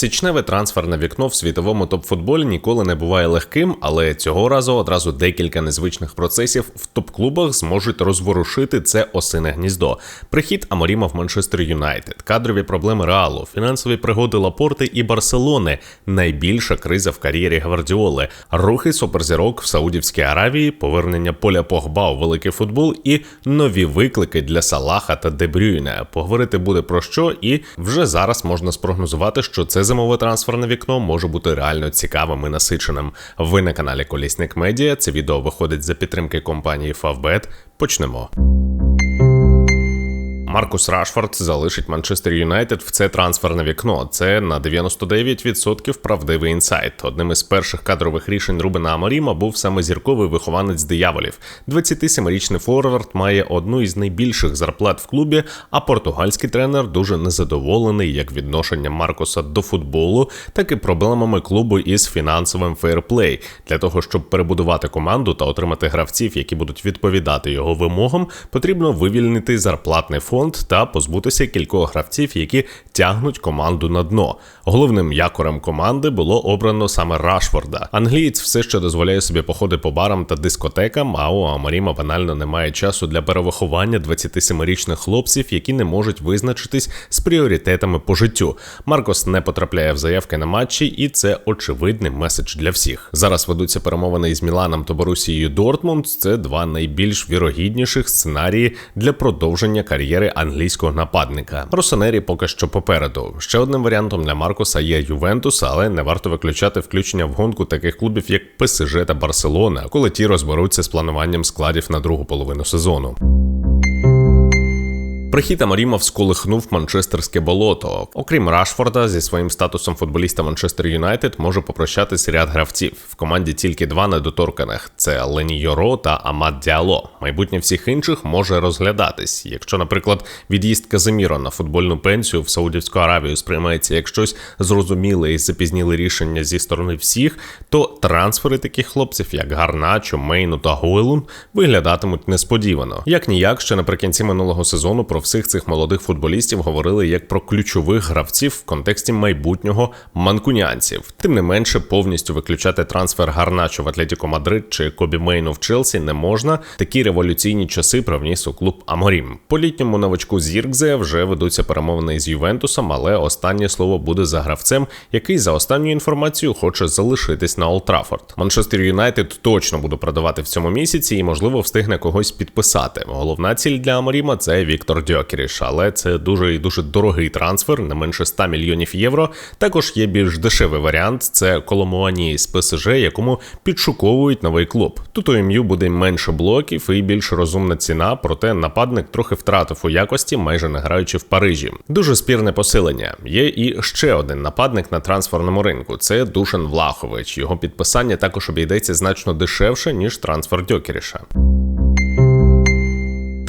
Січневе трансферне вікно в світовому топ-футболі ніколи не буває легким, але цього разу одразу декілька незвичних процесів в топ-клубах зможуть розворушити це осине гніздо. Прихід Аморіма в Манчестер Юнайтед, кадрові проблеми Реалу, фінансові пригоди Лапорти і Барселони, найбільша криза в кар'єрі Гвардіоли, рухи суперзірок в Саудівській Аравії, повернення поля Погба у великий футбол і нові виклики для Салаха та Дебрюйне. Поговорити буде про що, і вже зараз можна спрогнозувати, що це зимове трансферне вікно може бути реально цікавим і насиченим. Ви на каналі Колісник Медіа. Це відео виходить за підтримки компанії Favbet. Почнемо. Маркус Рашфорд залишить Манчестер Юнайтед в це трансферне вікно. Це на 99% правдивий інсайт. Одним із перших кадрових рішень Рубена Аморіма був саме зірковий вихованець дияволів. 27-річний форвард має одну із найбільших зарплат в клубі, а португальський тренер дуже незадоволений як відношенням Маркуса до футболу, так і проблемами клубу із фінансовим фейрплей. Для того щоб перебудувати команду та отримати гравців, які будуть відповідати його вимогам, потрібно вивільнити зарплатний фонд фонд та позбутися кількох гравців, які тягнуть команду на дно. Головним якорем команди було обрано саме Рашфорда. Англієць все ще дозволяє собі походи по барам та дискотекам. А у Амаріма банально немає часу для перевиховання 27-річних хлопців, які не можуть визначитись з пріоритетами по життю. Маркос не потрапляє в заявки на матчі, і це очевидний меседж для всіх. Зараз ведуться перемовини із Міланом та Борусією Дортмунд. Це два найбільш вірогідніших сценарії для продовження кар'єри англійського нападника. Росонері поки що попереду. Ще одним варіантом для Маркуса є Ювентус, але не варто виключати включення в гонку таких клубів, як ПСЖ та Барселона, коли ті розберуться з плануванням складів на другу половину сезону. Прихід Амаріма всколихнув Манчестерське болото. Окрім Рашфорда, зі своїм статусом футболіста Манчестер Юнайтед може попрощатись ряд гравців. В команді тільки два недоторканих: це Лені Йоро та Амад Діало. Майбутнє всіх інших може розглядатись. Якщо, наприклад, від'їзд Казиміро на футбольну пенсію в Саудівську Аравію сприймається як щось зрозуміле і запізніле рішення зі сторони всіх, то трансфери таких хлопців, як Гарначо, Мейну та Гойлун, виглядатимуть несподівано. Як ніяк, ще наприкінці минулого сезону про всіх цих молодих футболістів говорили як про ключових гравців в контексті майбутнього манкунянців. Тим не менше, повністю виключати трансфер Гарначо в Атлетіко Мадрид чи Кобі Мейну в Челсі не можна. Такі революційні часи привніс у клуб Аморім. По літньому новачку Зіркзе вже ведуться перемовини з Ювентусом, але останнє слово буде за гравцем, який за останню інформацію хоче залишитись на Олтрафорд. Манчестер Юнайтед точно буде продавати в цьому місяці і, можливо, встигне когось підписати. Головна ціль для Аморіма це Віктор Дьокеріш, але це дуже і дуже дорогий трансфер, не менше 100 мільйонів євро. Також є більш дешевий варіант це Коломуані з ПСЖ, якому підшуковують новий клуб. Тут у ім'ю буде менше блоків і більш розумна ціна, проте нападник трохи втратив у якості, майже не граючи в Парижі. Дуже спірне посилення. Є і ще один нападник на трансферному ринку. Це Душан Влахович. Його підписання також обійдеться значно дешевше ніж трансфер Дьокеріша.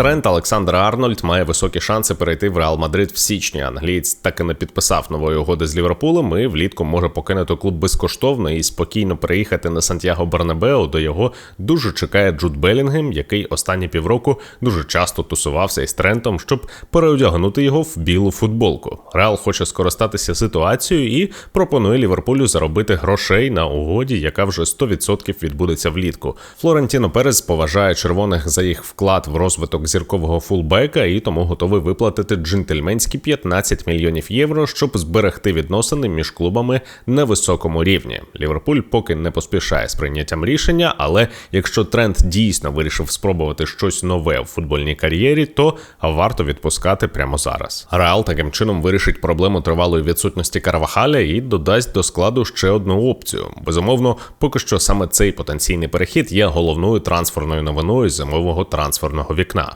Трент Олександр Арнольд має високі шанси перейти в Реал Мадрид в січні. Англієць так і не підписав нової угоди з Ліверпулем і влітку може покинути клуб безкоштовно і спокійно переїхати на Сантьяго Бернабео. До його дуже чекає Джуд Белінгем, який останні півроку дуже часто тусувався із Трентом, щоб переодягнути його в білу футболку. Реал хоче скористатися ситуацією і пропонує Ліверпулю заробити грошей на угоді, яка вже 100% відбудеться влітку. Флорентіно Перес поважає червоних за їх вклад в розвиток зіркового фулбека і тому готовий виплатити джентльменські 15 мільйонів євро, щоб зберегти відносини між клубами на високому рівні. Ліверпуль поки не поспішає з прийняттям рішення, але якщо тренд дійсно вирішив спробувати щось нове в футбольній кар'єрі, то варто відпускати прямо зараз. Реал таким чином вирішить проблему тривалої відсутності Карвахаля і додасть до складу ще одну опцію. Безумовно, поки що саме цей потенційний перехід є головною трансферною новиною зимового трансферного вікна.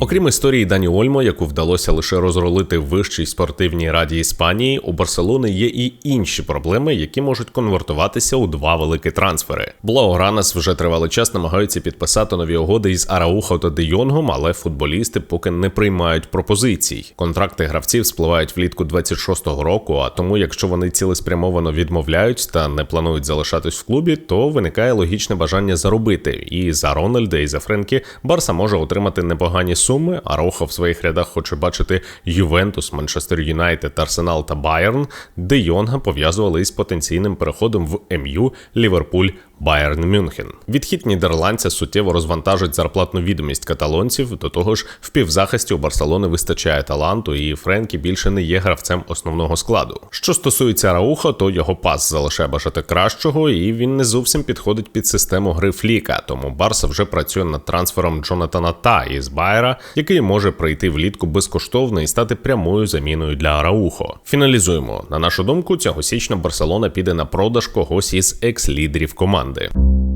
Окрім історії Дані Ольмо, яку вдалося лише розролити в вищій спортивній раді Іспанії, у Барселони є і інші проблеми, які можуть конвертуватися у два великі трансфери. Блаугранас вже тривалий час намагаються підписати нові угоди із Араухо та Де Йонгом, але футболісти поки не приймають пропозицій. Контракти гравців спливають влітку 26-го року. А тому, якщо вони цілеспрямовано відмовляють та не планують залишатись в клубі, то виникає логічне бажання заробити. І за Рональда, і за Френкі Барса може отримати непогані суми суми. Ароха в своїх рядах хоче бачити Ювентус, Манчестер Юнайтед, Арсенал та Байерн, де Йонга пов'язували із потенційним переходом в МЮ, Ліверпуль, Байерн Мюнхен. Відхід нідерландця суттєво розвантажить зарплатну відомість каталонців. До того ж, в півзахисті у Барселони вистачає таланту, і Френкі більше не є гравцем основного складу. Що стосується Рауха, то його пас залишає бажати кращого, і він не зовсім підходить під систему гри Фліка. Тому Барса вже працює над трансфером Джонатана Та із Байера, який може прийти влітку безкоштовно і стати прямою заміною для Раухо. Фіналізуємо на нашу думку, цього січня Барселона піде на продаж когось із екс-лідерів команди.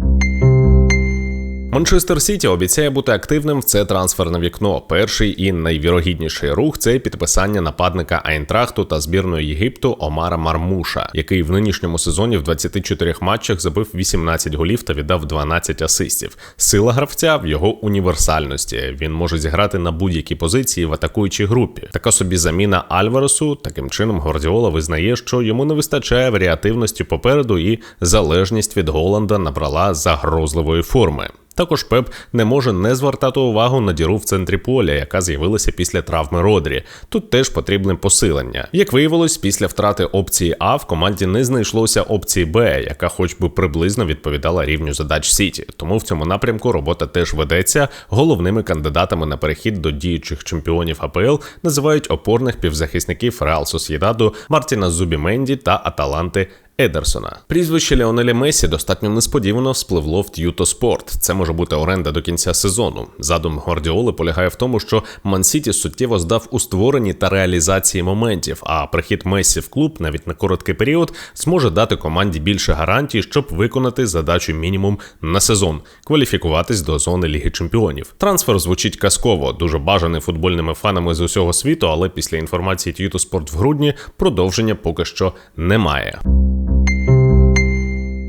Манчестер Сіті обіцяє бути активним в це трансферне вікно. Перший і найвірогідніший рух це підписання нападника Айнтрахту та збірної Єгипту Омара Мармуша, який в нинішньому сезоні в 24 матчах забив 18 голів та віддав 12 асистів. Сила гравця в його універсальності. Він може зіграти на будь-якій позиції в атакуючій групі. Така собі заміна Альваресу. Таким чином Гвардіола визнає, що йому не вистачає варіативності попереду, і залежність від Голланда набрала загрозливої форми. Також Пеп не може не звертати увагу на діру в центрі поля, яка з'явилася після травми Родрі. Тут теж потрібне посилення. Як виявилось, після втрати опції А в команді не знайшлося опції Б, яка, хоч би приблизно відповідала рівню задач Сіті. Тому в цьому напрямку робота теж ведеться. Головними кандидатами на перехід до діючих чемпіонів АПЛ називають опорних півзахисників Реал Сосєдаду Мартіна Зубіменді та Аталанти Едерсона. Прізвище Леонеля Месі достатньо несподівано вспливло в Т'юто Спорт. Це може бути оренда до кінця сезону. Задум Гвардіоли полягає в тому, що Мансіті суттєво здав у створенні та реалізації моментів. А прихід Месі в клуб навіть на короткий період зможе дати команді більше гарантій, щоб виконати задачу мінімум на сезон кваліфікуватись до зони Ліги Чемпіонів. Трансфер звучить казково, дуже бажаний футбольними фанами з усього світу, але після інформації Т'юто Спорт в грудні продовження поки що немає.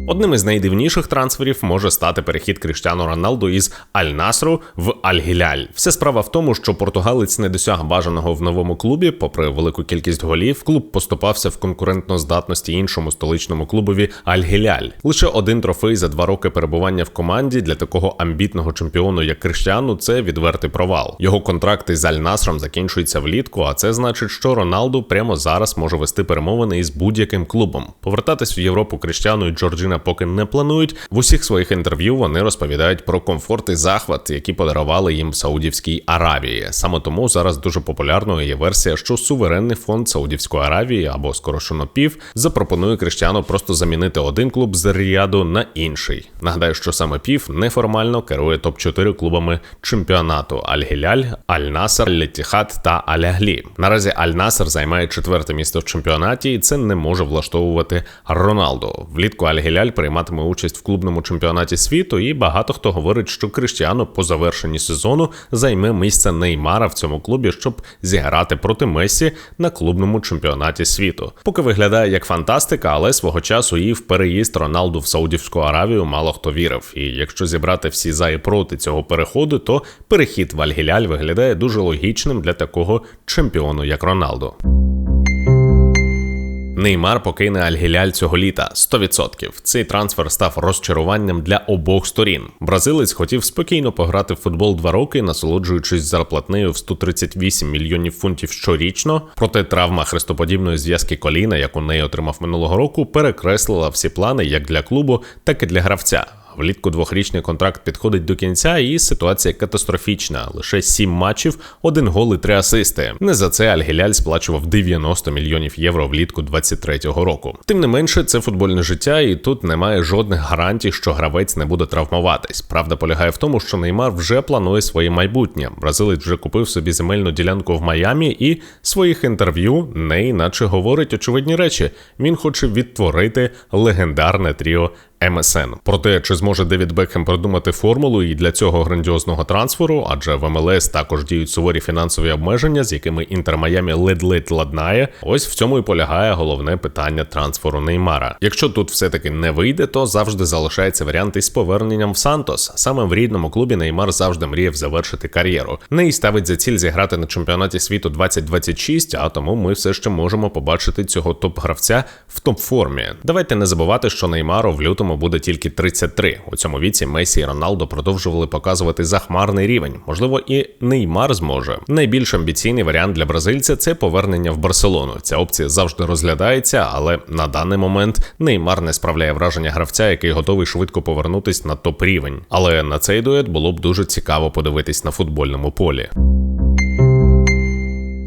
Одним із найдивніших трансферів може стати перехід Кріштіану Роналду із Аль-Насру в Аль-Гіляль. Вся справа в тому, що португалець не досяг бажаного в новому клубі, попри велику кількість голів, клуб поступався в конкурентно здатності іншому столичному клубові Аль-Гіляль. Лише один трофей за два роки перебування в команді для такого амбітного чемпіону, як Кріштіану, це відвертий провал. Його контракт із Аль-Насром закінчується влітку, а це значить, що Роналду прямо зараз може вести перемовини із будь-яким клубом. Повертатись в Європу Кріштіану і Джорджіна поки не планують. В усіх своїх інтерв'ю вони розповідають про комфорт і захват, які подарували їм в Саудівській Аравії. Саме тому зараз дуже популярною є версія, що суверенний фонд Саудівської Аравії або скорошено пів запропонує Криштіану просто замінити один клуб з Ріаду на інший. Нагадаю, що саме пів неформально керує топ 4 клубами чемпіонату Аль-Гіляль, Аль-Насер, Летіхат та Аль-Аглі. Наразі Аль-Насер займає четверте місце в чемпіонаті, і це не може влаштовувати Роналду. Влітку Аль-Гіляль прийматиме участь в клубному чемпіонаті світу, і багато хто говорить, що Криштіану по завершенні сезону займе місце Неймара в цьому клубі, щоб зіграти проти Месі на клубному чемпіонаті світу. Поки виглядає як фантастика, але свого часу і в переїзд Роналду в Саудівську Аравію мало хто вірив. І якщо зібрати всі за і проти цього переходу, то перехід в Альгіляль виглядає дуже логічним для такого чемпіону, як Роналду. Неймар покине Альгіляль цього літа 100%. Цей трансфер став розчаруванням для обох сторін. Бразилець хотів спокійно пограти в футбол два роки, насолоджуючись зарплатнею в 138 мільйонів фунтів щорічно. Проте травма хрестоподібної зв'язки коліна, яку неї отримав минулого року, перекреслила всі плани як для клубу, так і для гравця. Влітку двохрічний контракт підходить до кінця, і ситуація катастрофічна. Лише сім матчів, один гол і три асисти. Не за це Альгіляль сплачував 90 мільйонів євро влітку 23-го року. Тим не менше, це футбольне життя, і тут немає жодних гарантій, що гравець не буде травмуватись. Правда полягає в тому, що Неймар вже планує своє майбутнє. Бразилець вже купив собі земельну ділянку в Майамі і своїх інтерв'ю не іначе говорить очевидні речі. Він хоче відтворити легендарне тріо МСН. Про те, чи зможе Девід Бекхем придумати формулу і для цього грандіозного трансферу, адже в МЛС також діють суворі фінансові обмеження, з якими Інтер Майамі ледь-ледь ладнає. Ось в цьому і полягає головне питання трансферу Неймара. Якщо тут все-таки не вийде, то завжди залишається варіант із поверненням в Сантос. Саме в рідному клубі Неймар завжди мріяв завершити кар'єру. Не ставить за ціль зіграти на чемпіонаті світу 2026, а тому ми все ще можемо побачити цього топ-гравця в топ-формі. Давайте не забувати, що Неймару в лютому йому буде тільки 33. У цьому віці Месі і Роналдо продовжували показувати захмарний рівень. Можливо, і Неймар зможе. Найбільш амбіційний варіант для бразильця це повернення в Барселону. Ця опція завжди розглядається, але на даний момент Неймар не справляє враження гравця, який готовий швидко повернутись на топ рівень. Але на цей дует було б дуже цікаво подивитись на футбольному полі.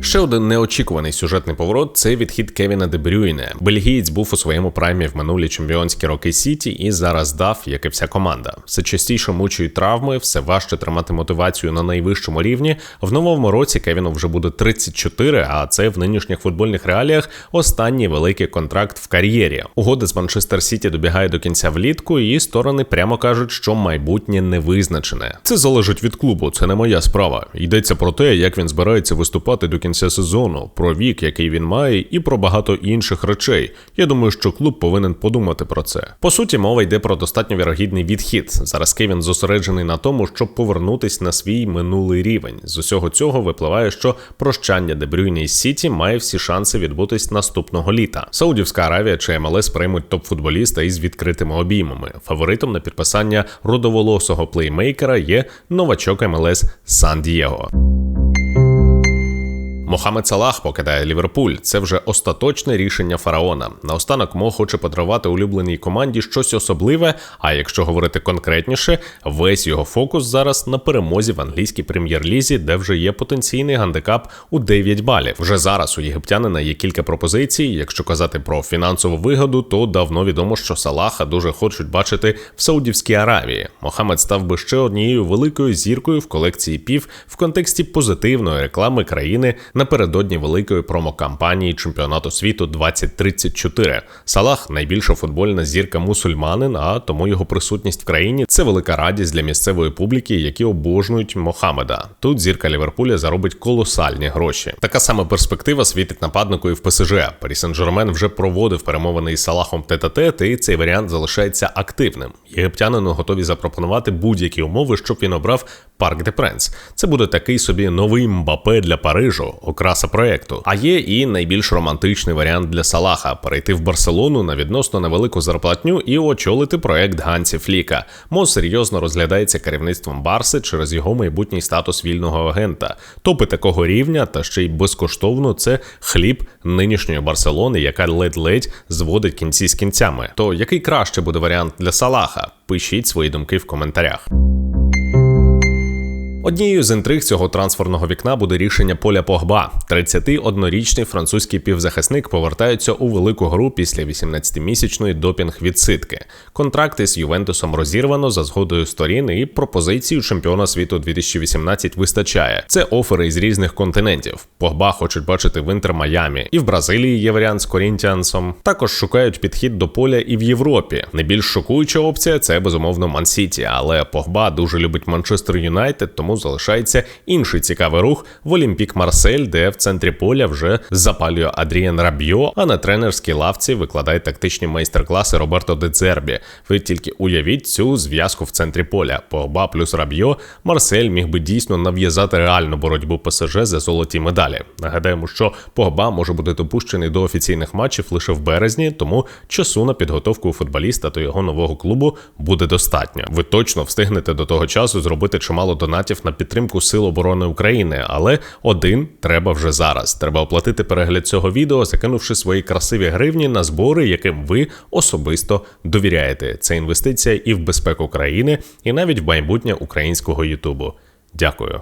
Ще один неочікуваний сюжетний поворот це відхід Кевіна Де Брюйне. Бельгієць був у своєму праймі в минулі чемпіонські роки Сіті і зараз дав, як і вся команда. Все частіше мучують травми, все важче тримати мотивацію на найвищому рівні. В новому році Кевіну вже буде 34, а це в нинішніх футбольних реаліях останній великий контракт в кар'єрі. Угода з Манчестер Сіті добігає до кінця влітку, і сторони прямо кажуть, що майбутнє не визначене. Це залежить від клубу, це не моя справа. Йдеться про те, як він збирається виступати до кінця сезону, про вік, який він має, і про багато інших речей. Я думаю, що клуб повинен подумати про це. По суті, мова йде про достатньо вірогідний відхід. Зараз Кевін зосереджений на тому, щоб повернутись на свій минулий рівень. З усього цього випливає, що прощання Дебрюйні із Сіті має всі шанси відбутись наступного літа. Саудівська Аравія чи МЛС приймуть топ-футболіста із відкритими обіймами. Фаворитом на підписання родоволосого плеймейкера є новачок МЛС Сан Дієго. Мохамед Салах покидає Ліверпуль. Це вже остаточне рішення фараона. Наостанок Мо хоче подарувати улюбленій команді щось особливе. А якщо говорити конкретніше, весь його фокус зараз на перемозі в англійській прем'єр-лізі, де вже є потенційний гандикап у 9 балів. Вже зараз у єгиптянина є кілька пропозицій. Якщо казати про фінансову вигоду, то давно відомо, що Салаха дуже хочуть бачити в Саудівській Аравії. Мохамед став би ще однією великою зіркою в колекції пів в контексті позитивної реклами країни напередодні великої промокампанії чемпіонату світу 2034. Салах найбільша футбольна зірка мусульманин, а тому його присутність в країні це велика радість для місцевої публіки, які обожнують Мохамеда. Тут зірка Ліверпуля заробить колосальні гроші. Така сама перспектива світить нападнику і в ПСЖ. Парі Сен-Жермен вже проводив перемовини із Салахом тет-а-тет, і цей варіант залишається активним. Єгиптянину готові запропонувати будь-які умови, щоб він обрав Парк де Пренс. Це буде такий собі новий Мбапе для Парижу окраса проекту. А є і найбільш романтичний варіант для Салаха перейти в Барселону на відносно невелику зарплатню і очолити проект Гансі Фліка. Мо серйозно розглядається керівництвом Барси через його майбутній статус вільного агента. Топи такого рівня та ще й безкоштовно це хліб нинішньої Барселони, яка ледь-ледь зводить кінці з кінцями. То який краще буде варіант для Салаха? Пишіть свої думки в коментарях. Однією з інтриг цього трансферного вікна буде рішення Поля Погба. 31-річний французький півзахисник повертається у велику гру після 18-місячної допінг відсидки. Контракти з Ювентусом розірвано за згодою сторін, і пропозицію чемпіона світу 2018 вистачає. Це офери із різних континентів. Погба хочуть бачити в Інтер Майамі, і в Бразилії є варіант з Корінтіансом. Також шукають підхід до поля і в Європі. Найбільш шокуюча опція це безумовно Ман-Сіті, але Погба дуже любить Манчестер Юнайтед, тому залишається інший цікавий рух в Олімпік Марсель, де в центрі поля вже запалює Адріан Рабьо, а на тренерській лавці викладає тактичні майстер-класи Роберто Децербі. Ви тільки уявіть цю зв'язку в центрі поля. Погба плюс Рабьо Марсель міг би дійсно нав'язати реальну боротьбу ПСЖ за золоті медалі. Нагадаємо, що Погба може бути допущений до офіційних матчів лише в березні, тому часу на підготовку футболіста до його нового клубу буде достатньо. Ви точно встигнете до того часу зробити чимало донатів на підтримку Сил оборони України, але один треба вже зараз. Треба оплатити перегляд цього відео, закинувши свої красиві гривні на збори, яким ви особисто довіряєте. Це інвестиція і в безпеку країни, і навіть в майбутнє українського Ютубу. Дякую.